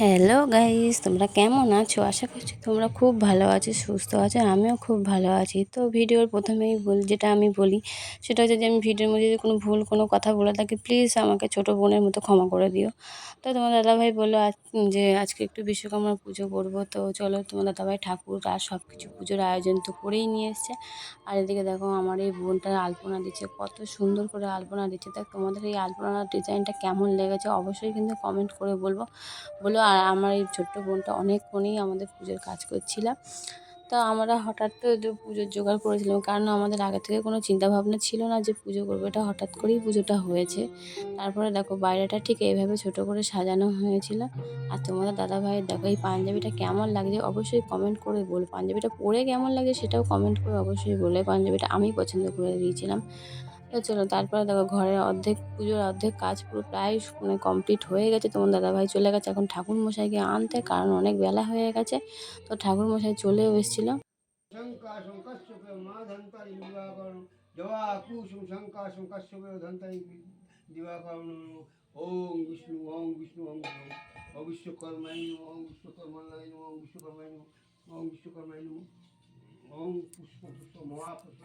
Hello guys তোমরা কেমন আছো? আশা করছি তোমরা খুব ভালো আছো, সুস্থ আছো, আমিও খুব ভালো আছি। তো ভিডিওর প্রথমেই বল যেটা আমি বলি, সেটা হচ্ছে যে আমি ভিডিওর মধ্যে যদি কোনো ভুল, কোনো কথা বলে থাকি প্লিজ আমাকে ছোটো বোনের মতো ক্ষমা করে দিও। তো তোমার দাদাভাই বলল যে আজকে একটু বিশ্বকর্মা পুজো করব। তো চলো তোমার দাদাভাই ঠাকুর আর সব কিছু পুজোর আয়োজন তো করেই নিয়ে এসছে। আর এদিকে দেখো আমার এই বোনটা আলপনা দিচ্ছে, কত সুন্দর করে আলপনা দিচ্ছে। দেখ তোমাদের এই আলপনার ডিজাইনটা কেমন লেগেছে, অবশ্যই কিন্তু কমেন্ট করে বলব। বলো আর আমার এই ছোট্ট বোনটা অনেকক্ষণই আমাদের পুজোর কাজ করছিলাম তো আমরা হঠাৎ তো পুজোর জোগাড় করেছিলাম, কারণ আমাদের আগে থেকে কোনো চিন্তাভাবনা ছিল না যে পুজো করব। এটা হঠাৎ করেই পুজোটা হয়েছে। তারপরে দেখো বাইরেটা ঠিক এইভাবে ছোট করে সাজানো হয়েছিল। আর তোমাদের দাদাভাইয়ের দেখো এই পাঞ্জাবিটা কেমন লাগছে অবশ্যই কমেন্ট করে বলো। পাঞ্জাবিটা পরে কেমন লাগে সেটাও কমেন্ট করে অবশ্যই বলে। পাঞ্জাবিটা আমি পছন্দ করে দিয়েছিলাম। তো চলো তারপরে দেখো ঘরের অর্ধেক পুজোর অর্ধেক কাজ পুরো প্রায় মানে কমপ্লিট হয়ে গেছে। তোমার দাদাভাই চলে গেছে। এখন ঠাকুর মশাইকে আনতে কারণ অনেক বেলা হয়ে গেছে। তো ঠাকুর মশাই চলেও এসেছিল। শঙ্কাশং কশ্যপ মাধন্তারি দিবাকরণ। জবা, কুসুম শঙ্কাশং কশ্যপ ধন্তারি দিবাকরণ। ওং বিষ্ণু ওং বিষ্ণু ওং বিষ্ণু। ওং বিশ্বকর্মাই ওং বিশ্বকর্মাই ওং বিশ্বকর্মাই ওং বিশ্বকর্মাই ওং পুষ্প পুষ্প, মহাপুষ্প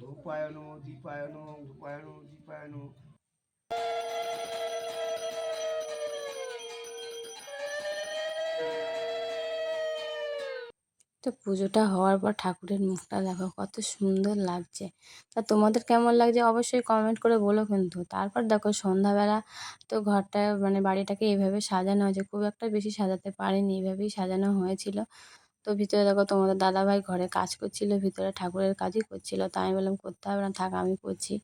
ধূপায়ন, দীপায়ন ধূপায়ন, দীপায়ন। তো পুজোটা হওয়ার পর ঠাকুরের মুখটা দেখো কত সুন্দর লাগছে। তা তোমাদের কেমন লাগছে অবশ্যই কমেন্ট করে বলো কিন্তু। তারপর দেখো সন্ধ্যাবেলা তো ঘরটা মানে বাড়িটাকে এইভাবে সাজানো হয়েছে। খুব একটা বেশি সাজাতে পারিনি এইভাবেই সাজানো হয়েছিল। তো ভিতরে দেখো তোমাদের দাদাভাই ঘরে কাজ করছিল, ভিতরে ঠাকুরের কাজই করছিল তাই আমি বললাম, করতে হবে না, থাক, আমি করছি।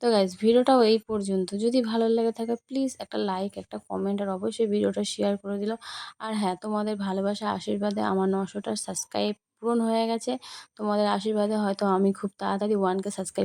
তো গাইজ ভিডিওটাও এই পর্যন্ত। যদি ভালো লেগে থাকে প্লিজ একটা লাইক একটা কমেন্ট আর অবশ্যই ভিডিওটা শেয়ার করে দিল। আর হ্যাঁ তোমাদের ভালোবাসা, আশীর্বাদে আমার নশোটা সাবস্ক্রাইব পূরণ হয়ে গেছে। তোমাদের আশীর্বাদে হয়তো আমি খুব তাড়াতাড়ি ওয়ানকে সাবস্ক্রাইব